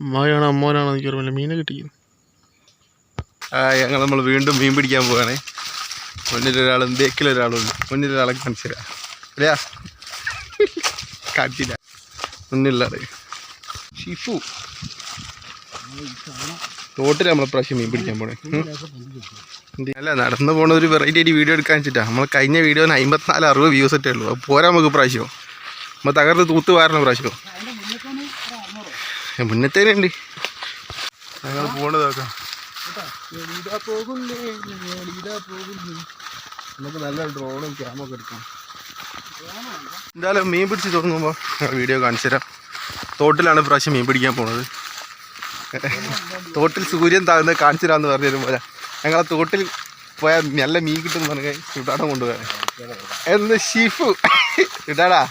അമ്മായാണോ അമ്മോനാണോ എനിക്ക് ഓർമ്മയില്ല. മീനെ കിട്ടിക്കുന്നു. ഞങ്ങൾ നമ്മൾ വീണ്ടും മീൻ പിടിക്കാൻ പോവാണ്. മുന്നിലൊരാളും ബേക്കിലൊരാളുണ്ട് മുന്നിലൊരാളെ കാണിച്ചു തരാം. കാട്ടില്ല. മുന്നിലാണ് ഷിഫു. തോട്ടിൽ നമ്മളെ പ്രാവശ്യം മീൻ പിടിക്കാൻ പോണേ. അല്ല നടന്നു പോണ ഒരു വെറൈറ്റി ആയിട്ട് വീഡിയോ എടുക്കാൻ വെച്ചിട്ടാ. നമ്മൾ കഴിഞ്ഞ വീഡിയോന് അമ്പത്തിനാല് അറുപത് വ്യൂസ് ഇട്ടേ ഉള്ളൂ. അപ്പോൾ പോരാ നമുക്ക് പ്രാവശ്യം. നമ്മൾ തകർത്ത് തൂത്ത് വാരണ പ്രാവശ്യം. മുന്നത്തേനുണ്ട് ഞങ്ങൾ പോണത് നോക്കാം നമുക്ക് നല്ല ഡ്രോണും ക്യാമൊക്കെ എടുക്കാം. എന്തായാലും മീൻ പിടിച്ച് തുടങ്ങുമ്പോൾ വീഡിയോ കാണിച്ചു തരാം. തോട്ടിലാണ് പ്രാവശ്യം മീൻ പിടിക്കാൻ പോണത്. തോട്ടിൽ സൂര്യൻ താഴ്ന്നത് കാണിച്ചു തരാമെന്ന് പറഞ്ഞു പോലെ ഞങ്ങളെ തോട്ടിൽ പോയാൽ നല്ല മീൻ കിട്ടുമെന്ന് പറഞ്ഞ ചുടാടം കൊണ്ടുപോകാൻ എന്ന് ഷിഫു? ഇടാടാ.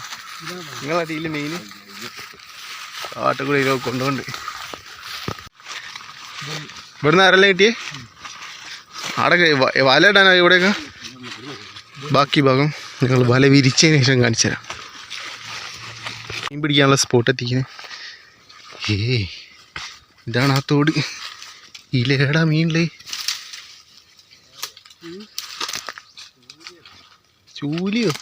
നിങ്ങളെ ടീൽ മീൻ ആട്ടുകൂടി കൊണ്ടുകൊണ്ട് ഇവിടുന്ന് ആരെല്ലാം കിട്ടിയേ? അവിടെ വല ഇടാനോ ഇവിടെയൊക്കെ? ബാക്കി ഭാഗം ഞങ്ങൾ വല വിരിച്ചതിന് ശേഷം കാണിച്ചു തരാം. മീൻ പിടിക്കാനുള്ള സ്പോട്ട് എത്തിക്കുന്നത് ഏ ഇതാണ് ആ തോട്. ഇലേടാ മീനില്ലേ ചൂലിയോ?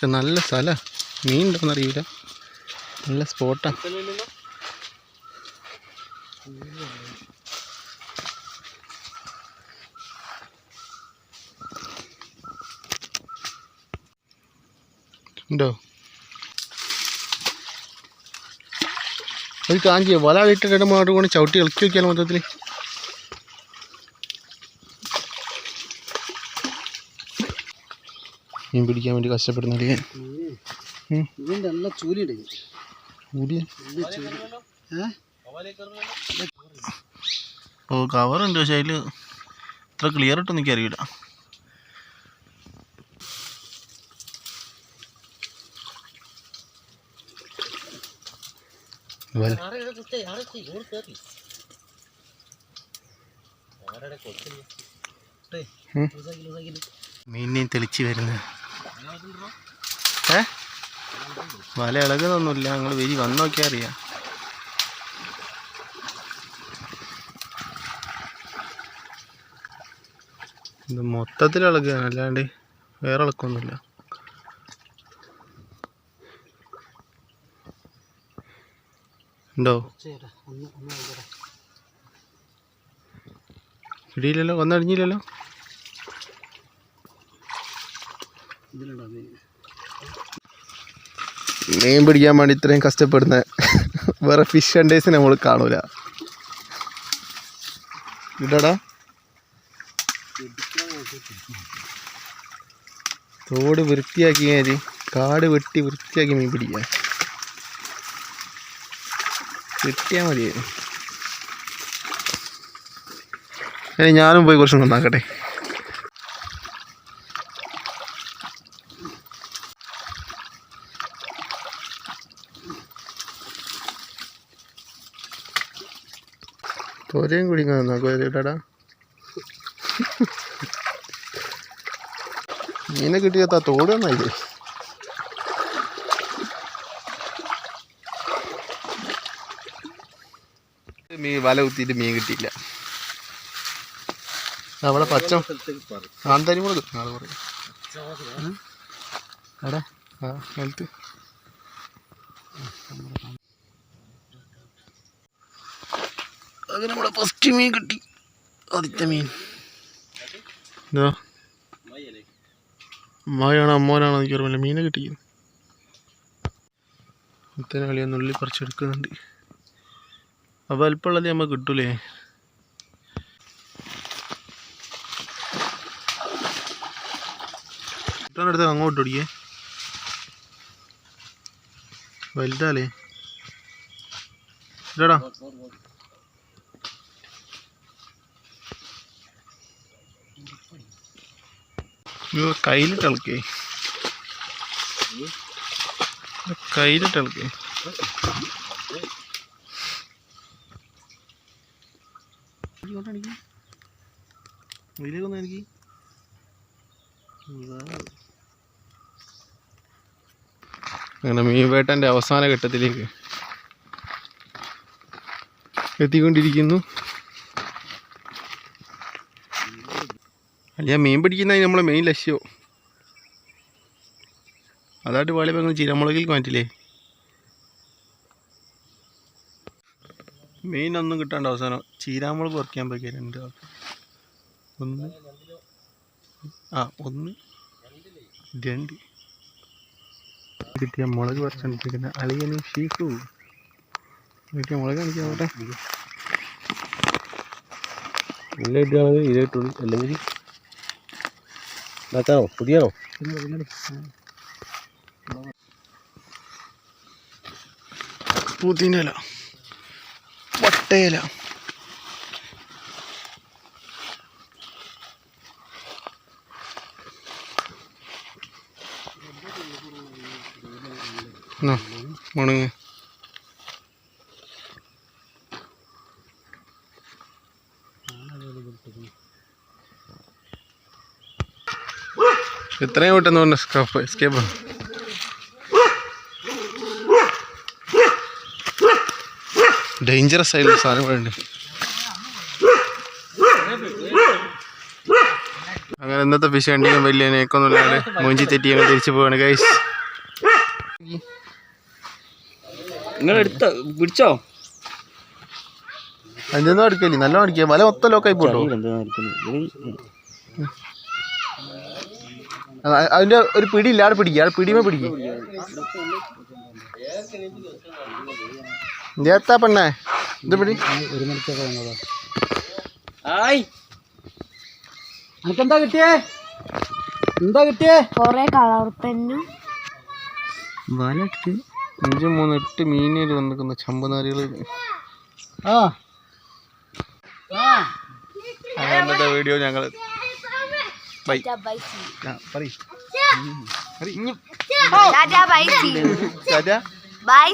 പക്ഷെ നല്ല സ്ഥല. മീൻ ഉണ്ടോന്നറിയില്ല നല്ല സ്പോട്ടാ. ഉണ്ടോ? അത് കാഞ്ചിയോ വല ഇട്ടിട്ട് അങ്ങോട്ട് കൊണ്ട് ചവിട്ടി ഇളക്കി വെക്കാലോ മൊത്തത്തിൽ മീൻ പിടിക്കാൻ വേണ്ടി കൂടിയ ഏ? ഓ കവറുണ്ട് പക്ഷെ അതിൽ ഇത്ര ക്ലിയർ ഇട്ടൊന്നും എനിക്ക് അറിയില്ല. മീനെയും മീനിനെയും തെളിച്ച് വരുന്നത് ഏ? വല ഇളകുന്നൊന്നുമില്ല. ഞങ്ങൾ വരി വന്ന് നോക്കിയാൽ അറിയാം. ഇത് മൊത്തത്തിൽ ഇളകുകയാണ്. അല്ലാണ്ട് വേറെ ഇളക്കൊന്നുമില്ല. ഉണ്ടോ? പിടിയില്ലല്ലോ? ഒന്നടിഞ്ഞില്ലല്ലോ മീൻ പിടിക്കാൻ വേണ്ടി ഇത്രയും കഷ്ടപ്പെടുന്ന വേറെ ഫിഷ് അണ്ടേസ് നമ്മൾ കാണൂല. ഇടടാ. തോട് വൃത്തിയാക്കി കഴിഞ്ഞാൽ കാട് വെട്ടി വൃത്തിയാക്കി മീൻ പിടിക്കാൻ കിട്ടിയാൽ മതിയായിരുന്നു. ഞാനും പോയി കുറച്ച് നന്നാക്കട്ടെ. തോരയും കുടിക്കാൻ നന്നാക്കോ ഇടാടാ മീനെ കിട്ടിയാത്ത തോട് നന്നായില്ലേ? മീൻ വല കുത്തിയിട്ട് മീൻ കിട്ടിയില്ല. അവിടെ പച്ച ആന്തരി മുളക് നാളെ പറയും. എടാ ആ നിലത്ത് അങ്ങനെ നമ്മുടെ ഫസ്റ്റ് മീൻ കിട്ടി. ആദ്യത്തെ മീൻ. എന്താ അമ്മായാണ് അമ്മോനാണ് എനിക്ക് ഓർമ്മയില്ല. മീനെ കിട്ടിക്കുന്നു. ഇത്തരം കളി നുള്ളി പറിച്ചെടുക്കുന്നുണ്ട് അപ്പോൾ അല്പമുള്ളത് നമ്മൾ കിട്ടൂലേ? കിട്ടാനടുത്ത് അങ്ങോട്ട് ഓടിക്കേ. വലുതാലേ ഇതാടാ. കയ്യിലിട്ട് ഇളക്കേ കയ്യിലിട്ട് ഇളക്കേ ഇതിലേക്കൊന്നും എനിക്ക് അങ്ങനെ മീൻവേട്ടന്റെ അവസാന ഘട്ടത്തിലേക്ക് എത്തിക്കൊണ്ടിരിക്കുന്നു. അല്ല മീൻ പിടിക്കുന്നതിന് നമ്മളെ മെയിൻ ലക്ഷ്യം. അതായിട്ട് വാളി പറഞ്ഞ ചീരമുളകിൽ മാറ്റില്ലേ? മെയിൻ ഒന്നും കിട്ടാണ്ട് അവസാനം ചീരാമുളക് കുറയ്ക്കാൻ പോയി രണ്ട് ഒന്ന് ആ ഒന്ന് രണ്ട്. കിട്ടിയ മുളക് പറിച്ചോണ്ടിരിക്കുന്ന അളിയനും ഷീഫു. കിട്ടിയ മുളക് കാണിക്കാൻ പോട്ടെ നല്ല ഇട്ടാണെങ്കിൽ ഇതേ അല്ലെങ്കിൽ ഇതാക്കാനോ പുതിയാണോ പുതിനല. വട്ടയില മുണങ്ങ്. എത്രയും പെട്ടെന്ന് പറഞ്ഞ സ്കാപ്പ് എസ്കേപ്പ് ഡേഞ്ചറസ് ആയിട്ടുള്ള സാധനങ്ങളുണ്ട് അങ്ങനെ ഇന്നത്തെ ഫിഷ് കണ്ടിങ്ങും വലിയ നേക്കൊന്നുമില്ലാതെ മൂഞ്ചി തെറ്റി ഞങ്ങൾ തിരിച്ചു പോവാണ് ഗൈസ് നിങ്ങൾ എടുത്ത പിടിച്ചോ? അതിന്റെ അടിക്കല്ലേ നല്ല അടിക്കുക വല മൊത്തം ലോക്കായി പോട്ടോ. അതിന്റെ ഒരു പിടി ഇല്ലാതെ പിടിക്കുക അവിടെ പിടിമേ പിടിക്കുക ഏത്താ പെണ്ണേ? ഇത് പിടി. ഒരു അനക്കെന്താ കിട്ടിയേ? എന്താ കിട്ടിയേ? കൊറേ കളർ പെന്നും. വല ഇട്ട് അഞ്ച് മൂന്ന് എട്ട് മീനിൽ വന്നിരിക്കുന്ന ചമ്പനാരികൾ ആ. ആ ഇന്നത്തെ വീഡിയോ ഞങ്ങൾ ബൈ പറയും ടാറ്റാ ബൈ ബൈ